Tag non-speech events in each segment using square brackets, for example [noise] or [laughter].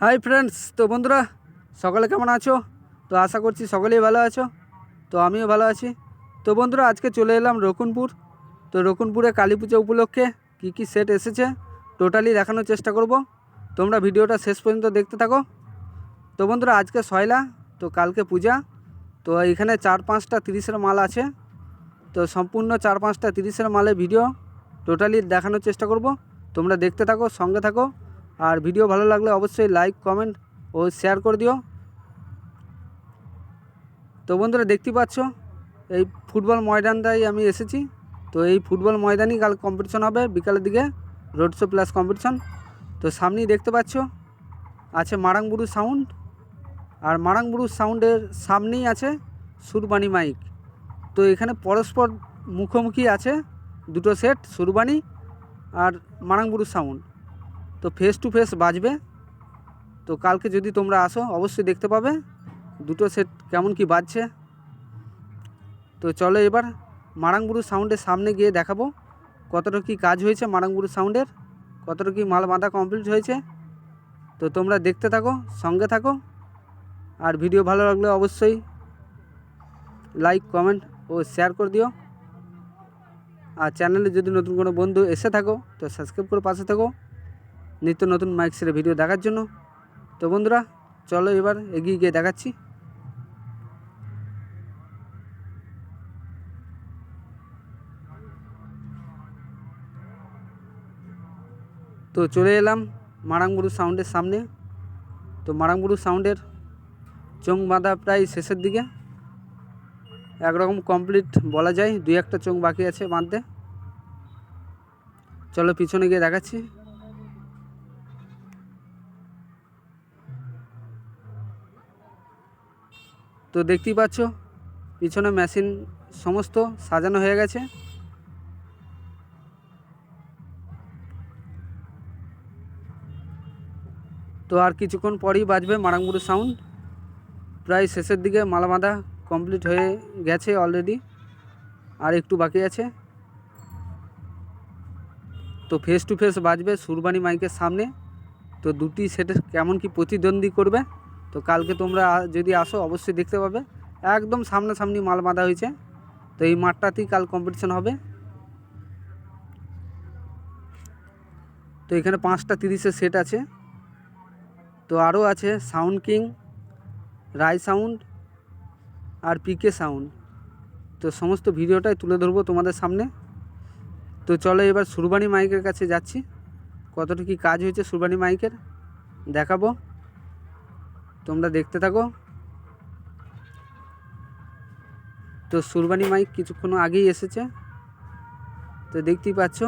Hi friends তো বন্ধুরা, সকলে কেমন আছো? তো আশা করছি সকলেই ভালো আছো। তো আমিও ভালো আছি। তো বন্ধুরা, আজকে চলে এলাম রকুনপুর। তো রকুনপুরে কালী পুজো উপলক্ষে কী কী সেট এসেছে টোটালি দেখানোর চেষ্টা করব। তোমরা ভিডিওটা শেষ পর্যন্ত দেখতে থাকো। তো বন্ধুরা, আজকে সয়লা, তো কালকে পূজা। তো এখানে চার পাঁচটা তিরিশের মাল আছে। তো সম্পূর্ণ চার পাঁচটা তিরিশের মালের ভিডিও টোটালি দেখানোর চেষ্টা করব। তোমরা দেখতে থাকো, সঙ্গে থাকো। আর ভিডিও ভালো লাগলে অবশ্যই লাইক কমেন্ট ও শেয়ার করে দিও। তো বন্ধুরা দেখতে পাচ্ছ, এই ফুটবল ময়দানটাই আমি এসেছি। তো এই ফুটবল ময়দানই কাল কম্পিটিশন হবে, বিকালের দিকে রোড শো প্লাস কম্পিটিশন তো সামনেই দেখতে পাচ্ছ, আছে মারাংবুরু সাউন্ড আর মারাংবুরু সাউন্ডের সামনেই আছে সুরবানি মাইক তো এখানে পরস্পর মুখোমুখি আছে দুটো সেট সুরবানি আর মারাংবুরু সাউন্ড তো ফেস টু ফেস বাজবে। তো কালকে যদি তোমরা আসো, অবশ্যই দেখতে পাবে। দুটো সেট কেমন কি বাজছে। তো চলো এবার মারাংবুরু সাউন্ডের সামনে গিয়ে দেখাবো। কতটা কি কাজ হয়েছে মারাংবুরু সাউন্ডের কতটা কি মাল বাঁধা কমপ্লিট হয়েছে? তো তোমরা দেখতে থাকো, সঙ্গে থাকো। আর ভিডিও ভালো লাগলে অবশ্যই লাইক কমেন্ট ও শেয়ার করে দিও। আর চ্যানেলে যদি নতুন কোনো বন্ধু এসে থাকো, তো সাবস্ক্রাইব করে পাশে থাকো। নিত্য নতুন মাইক সেরে ভিডিও দেখার জন্য। তো বন্ধুরা, চলো এবার এগিয়ে গিয়ে দেখাচ্ছি। তো চলে এলাম মারাংবুরু সাউন্ডের সামনে। তো মারাংবুরু সাউন্ডের চোং বাঁধা প্রায় শেষের দিকে। একরকম কমপ্লিট বলা যায়, দুই একটা চোং বাকি আছে বাঁধতে। চলো পিছনে গিয়ে দেখাচ্ছি। তো দেখতেই পাচ্ছ, পিছনে মেশিন সমস্ত সাজানো হয়ে গেছে। তো আর কিছুক্ষণ পরেই বাজবে মারাংবুরু সাউন্ড প্রায় শেষের দিকে মালা বাঁধা কমপ্লিট হয়ে গেছে অলরেডি আর একটু বাকি আছে। তো ফেস টু ফেস বাজবে সুরবানি মাইকের সামনে। তো দুটি সেটের কেমন কি প্রতিদ্বন্দ্বী করবে? তো কালকে তোমরা যদি আসো, অবশ্যই দেখতে পাবে। একদম সামনাসামনি মাল বাঁধা হয়েছে। তো এই মাঠটাতেই কাল কম্পিটিশন হবে। তো এখানে পাঁচটা তিরিশের সেট আছে। তো আরও আছে সাউন্ড কিং রাই সাউন্ড আর পিকে সাউন্ড তো সমস্ত ভিডিওটাই তুলে ধরবো তোমাদের সামনে। তো চলো এবার সুরবানি মাইকের কাছে যাচ্ছি। কতটা কি কাজ হয়েছে সুরবানি মাইকের? দেখাবো। তোমরা দেখতে থাকো। তো সুরবানি মাইক কিছুক্ষণ আগেই এসেছে। তো দেখতেই পাচ্ছ,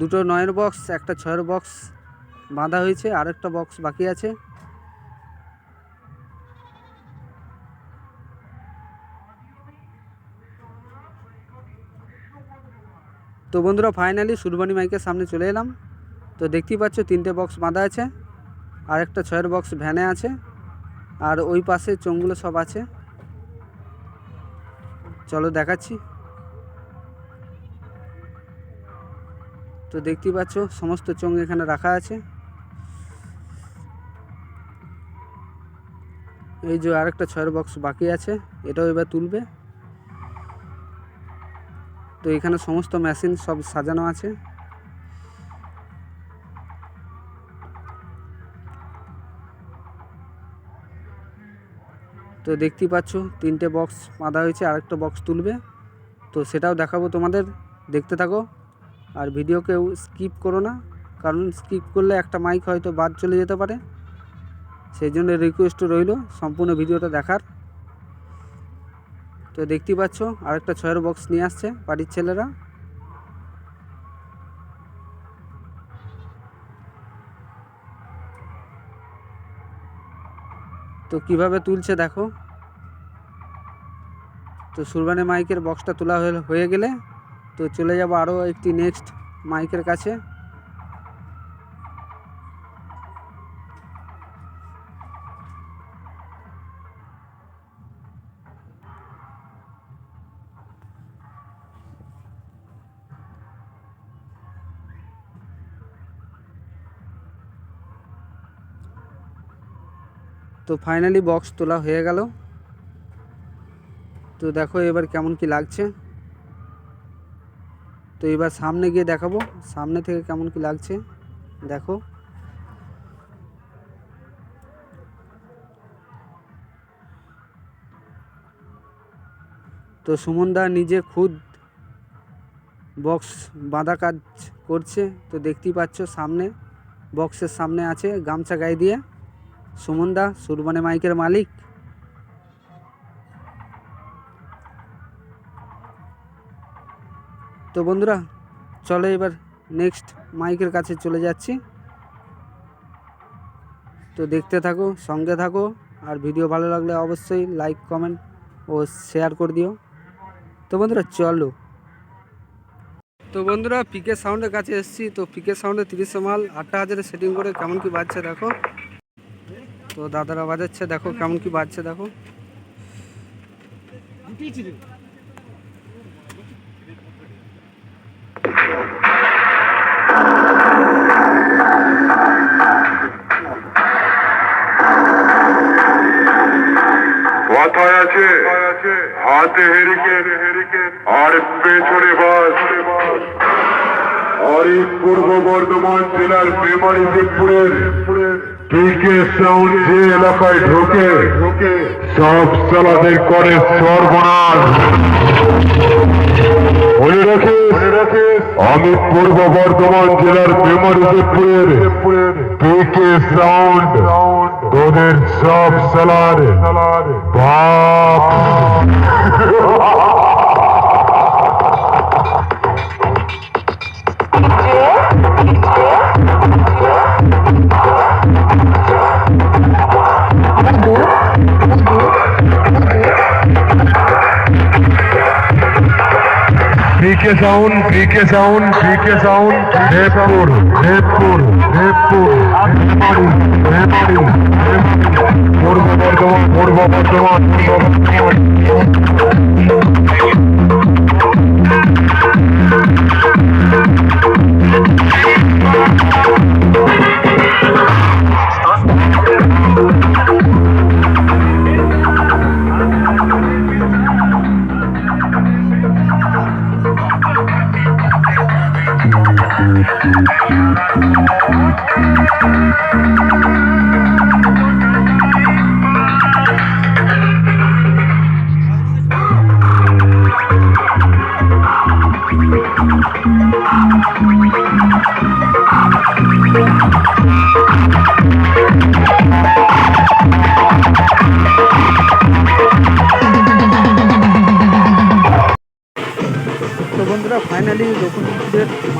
দুটো নয়ের বক্স, একটা ছয়ের বক্স বাঁধা হয়েছে আর একটা বক্স বাকি আছে। তো বন্ধুরা, ফাইনালি সুরবানি মাইকের সামনে চলে এলাম। তো দেখতেই পাচ্ছ, তিনটে বক্স বাঁধা আছে। আর একটা ছয়ের বক্স ভ্যানে আছে, আর ওই পাশে চোঙগুলো সব আছে। চলো দেখাচ্ছি। তো দেখতেই পাচ্ছ, সমস্ত চোঙ এখানে রাখা আছে। এই যে আরেকটা ছয়ের বক্স বাকি আছে, এটাও এবার তুলবে। তো এখানে সমস্ত মেশিন সব সাজানো আছে। তো দেখতেই পাচ্ছ, তিনটে বক্স বাঁধা হয়েছে, আরেকটা বক্স তুলবে। তো সেটাও দেখাবো তোমাদের, দেখতে থাকো। আর ভিডিও কেউ স্কিপ করো না, কারণ স্কিপ করলে একটা মাইক হয়তো বাদ চলে যেতে পারে। সেই জন্য রিকোয়েস্ট রইল, সম্পূর্ণ ভিডিওটা দেখার। তো দেখতেই পাচ্ছ, আরেকটা ছয়ের বক্স নিয়ে আসছে বাড়ির ছেলেরা। তো কীভাবে তুলছে দেখো। তো সুরবানি মাইকের বক্সটা তোলা হয়ে হয়ে গেলে তো চলে যাব আরও একটি নেক্সট মাইকের কাছে। ফাইনালি বক্স তোলা হয়ে গেল। তো দেখো এবার কেমন কি লাগছে। তো এবার সামনে গিয়ে দেখাবো, সামনে থেকে কেমন কি লাগছে, দেখো। তো সুমনদা নিজে খুদ বক্স বাঁধা কাজ করছে, তো দেখতেই পাচ্ছ সামনে বক্সের সামনে আছে গামছা গায়ে দিয়ে। সুমনদা, সুরবানে মাইকের মালিক। তো বন্ধুরা, চলো এবার নেক্সট মাইকের কাছে চলে যাচ্ছি। তো দেখতে থাকো, সঙ্গে থাকো, আর ভিডিও ভালো লাগলে অবশ্যই লাইক কমেন্ট ও শেয়ার করে দিও। তো বন্ধুরা, চলো। তো বন্ধুরা পিকে সাউন্ডের কাছে এসেছি। তো পিকে সাউন্ডে তিরিশে মাল, আটটা হাজারে সেটিং করে কেমন কি বাজছে দেখো। তো দাদারা বাজাচ্ছে, দেখো কেমন কি বাজছে, দেখো। আছে। হাতে হেরিকে বাস। আর পূর্ব বর্ধমান জেলার মেমারি দিকপুরের পিকে সাউন্ড যে এলাকায় ঢোকে সব সালাদের করে সর্বনাশ। মনে রাখিস? আমি পূর্ব বর্ধমান জেলার মেমারি দিকপুরের পিকে সাউন্ড তোদের সব সালার বাপ। [laughs] PK sound PK sound PK sound Debpur Debpur Debpur Memari Memari Purba Bardhaman Purba Bardhaman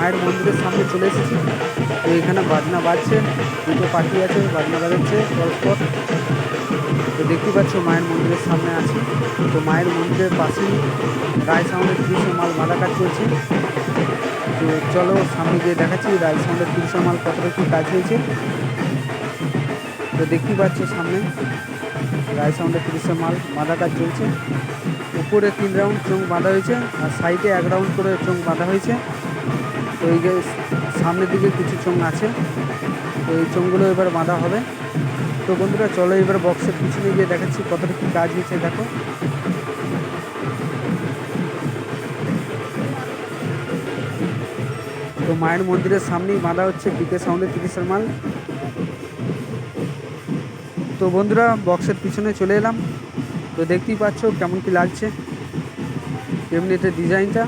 মায়ের মন্দিরের সামনে চলে এসেছি। তো এখানে বাজনা বাজছে, দুটো পাখি আছে, বাজনা বাজাচ্ছে, পরস্পর। তো দেখতে পাচ্ছ মায়ের মন্দিরের সামনে আছে। তো মায়ের মন্দিরের পাশেই রায় সাউন্ডের তিরিশে মাল বাঁধা কাজ চলছে। তো চলো সামনে গিয়ে দেখাচ্ছি রায় সাউন্ডের তিরিশে মাল কতটা কী কাজ হয়েছে। তো দেখতেই পাচ্ছ সামনে রায় সাউন্ডের তিরিশে মাল বাঁধা কাজ চলছে। উপরে তিন রাউন্ড চোখ বাঁধা হয়েছে, আর সাইডে এক রাউন্ড করে চোখ বাঁধা হয়েছে। তো এই যে সামনের দিকে কিছু চোখ আছে, তো এই চোখগুলো এবার বাঁধা হবে। তো বন্ধুরা, চলো এবার বক্সের পিছনে গিয়ে দেখাচ্ছি কতটা কী কাজ হয়েছে, দেখো। তো মায়ের মন্দিরের সামনেই বাঁধা হচ্ছে পিকে সাউন্ডের তিরিশের মাল। তো বন্ধুরা, বক্সের পিছনে চলে এলাম। তো দেখতেই পাচ্ছ কেমন কি লাগছে। এমনিতে ডিজাইনটা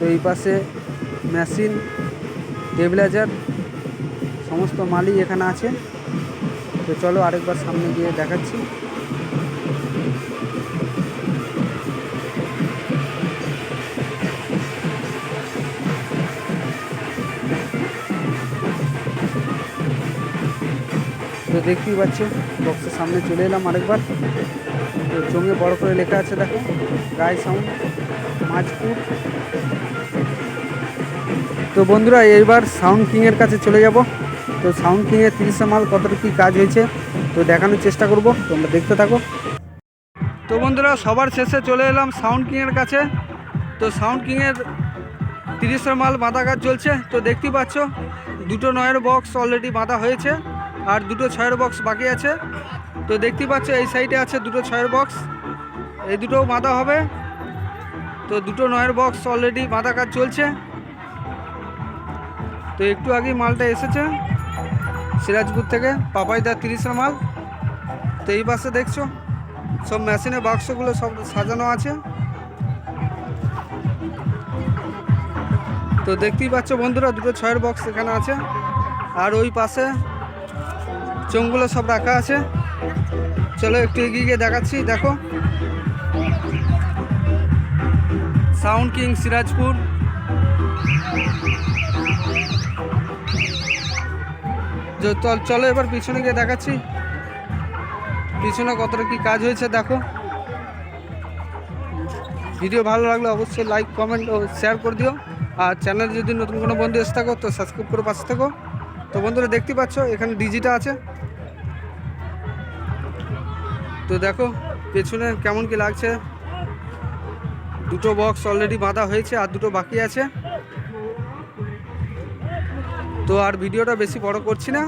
তো এই পাশে মেশিন টেবিলাইজার সমস্ত মালই এখানে আছে। তো চলো আরেকবার সামনে গিয়ে দেখাচ্ছি। তো দেখতেই পাচ্ছ বক্সের সামনে চলে এলাম আরেকবার। তো চোঙে বড় করে লেখা আছে, দেখো। গায়ে সাউন্ড মাঝপুর। তো বন্ধুরা এইবার সাউন্ড কিংয়ের কাছে চলে যাব। তো সাউন্ড কিংয়ের তিরিশে মাল, কতটা কী কাজ হয়েছে, তো দেখানোর চেষ্টা করব, তোমরা দেখতে থাকো। তো বন্ধুরা, সবার শেষে চলে এলাম সাউন্ড কিংয়ের কাছে। তো সাউন্ড কিংয়ের তিরিশের মাল বাঁধা কাজ চলছে। তো দেখতেই পাচ্ছ, দুটো নয়ের বক্স অলরেডি বাঁধা হয়েছে, আর দুটো ছয়ের বক্স বাকি আছে। তো দেখতেই পাচ্ছ, এই সাইডে আছে দুটো ছয়ের বক্স এই দুটোও বাঁধা হবে। তো দুটো নয়ের বক্স অলরেডি বাঁধা কাজ চলছে। তো একটু আগেই মালটা এসেছে সিরাজপুর থেকে পাপাইদার তিরিশের মাল। তো এই পাশে দেখছ, সব মেশিনের বাক্সগুলো সব সাজানো আছে। তো দেখতেই পাচ্ছ বন্ধুরা, দুটো ছয়ের বক্স এখানে আছে। আর ওই পাশে চোঙগুলো সব রাখা আছে। চলো একটু এগিয়ে গিয়ে দেখাচ্ছি, দেখো। Sound king Sirajpur. চল- চলো এবার পিছনে গিয়ে দেখাচ্ছি। পিছনে কতটা কি কাজ হয়েছে, দেখো। ভিডিও ভালো লাগলে অবশ্যই লাইক কমেন্ট ও শেয়ার করে দিও। আর চ্যানেল যদি নতুন কোনো বন্ধু এসে থাকো, তো সাবস্ক্রাইব করে পাশে থাকো। তো বন্ধুরা, দেখতে পাচ্ছ, এখানে ডিজিটা আছে। তো দেখো, পেছনে কেমন কি লাগছে? দুটো বক্স অলরেডি বাঁধা হয়েছে, আর দুটো বাকি আছে। তো আর ভিডিওটা বেশি বড় করছি না।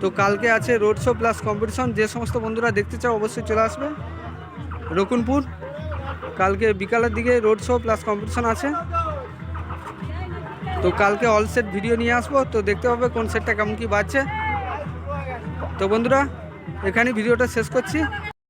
তো কালকে আছে রোড শো প্লাস কম্পিটিশন যে সমস্ত বন্ধুরা দেখতে চাও অবশ্যই চলে আসবে। রকুনপুর, কালকে বিকালের দিকে রোড শো প্লাস কম্পিটিশন আছে। তো কালকে অল সেট ভিডিও নিয়ে আসব, তো দেখতে পাবে কোন সেটটা কেমন কি বাজছে। তো বন্ধুরা এখানে ভিডিওটা শেষ করছি।